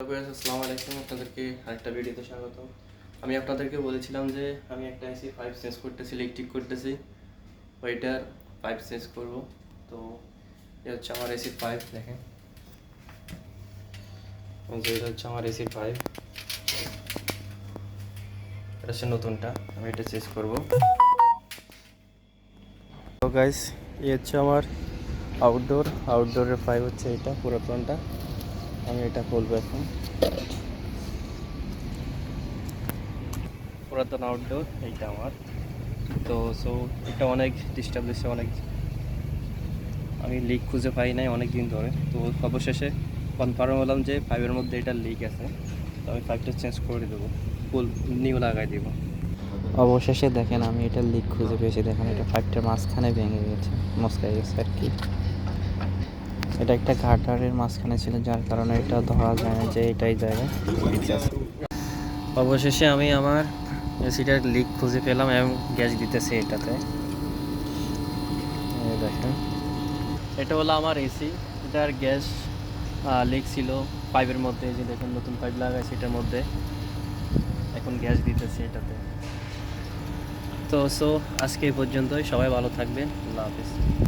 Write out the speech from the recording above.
আসসালামু আলাইকুম। আপনাদেরকে আরেকটা ভিডিওতে স্বাগত। আমি আপনাদেরকে বলেছিলাম যে আমি একটা এসি পাইপ চেঞ্জ করতেছি ইলেকট্রিক করতেছি। ওইটার পাইপ চেঞ্জ করব। তো এটা হচ্ছে আমার এসির পাইপ দেখেন। এটা হচ্ছে আমার এসির পাইপ এটা হচ্ছে নতুনটা, আমি এটা চেঞ্জ করব। গাইস এই হচ্ছে আমার আউটডোর আউটডোরের পাইপ হচ্ছে এটা পুরাতনটা আমি এটা খুলবো এখন। পুরাতন আউটডোর এইটা আমার। তো সো এটা অনেক ডিস্টার্ব দিচ্ছে অনেক আমি লিক খুঁজে পাই নাই অনেক দিন ধরে। তো অবশেষে কনফার্ম হলাম যে ফাইভের মধ্যে এটা লিক আছে। তো আমি পাইপটা চেঞ্জ করে দেবো। ফুল নিউ লাগাই দিব। অবশেষে দেখেন আমি এটা লিক খুঁজে পেয়েছি। দেখেন এটা পাইপটার মাঝখানে ভেঙে গেছে মস্কাই গেছে আর কি। এটা একটা ঘাটারের মাঝখানে ছিল, যার কারণে এটা ধরা যায় না যে এটাই আছে। অবশেষে আমি আমার এসিটার লিক খুঁজে পেলাম এবং গ্যাস দিতেছে এটাতে। দেখেন। এটা হলো আমার এসি। এটার গ্যাস লিক ছিল পাইপের মধ্যে যে দেখেন নতুন পাইপ লাগাইছে এটার মধ্যে। এখন গ্যাস দিতেছে এটাতে। তো সো আজকে এই পর্যন্তই। সবাই ভালো থাকবেন। আল্লাহ হাফিজ।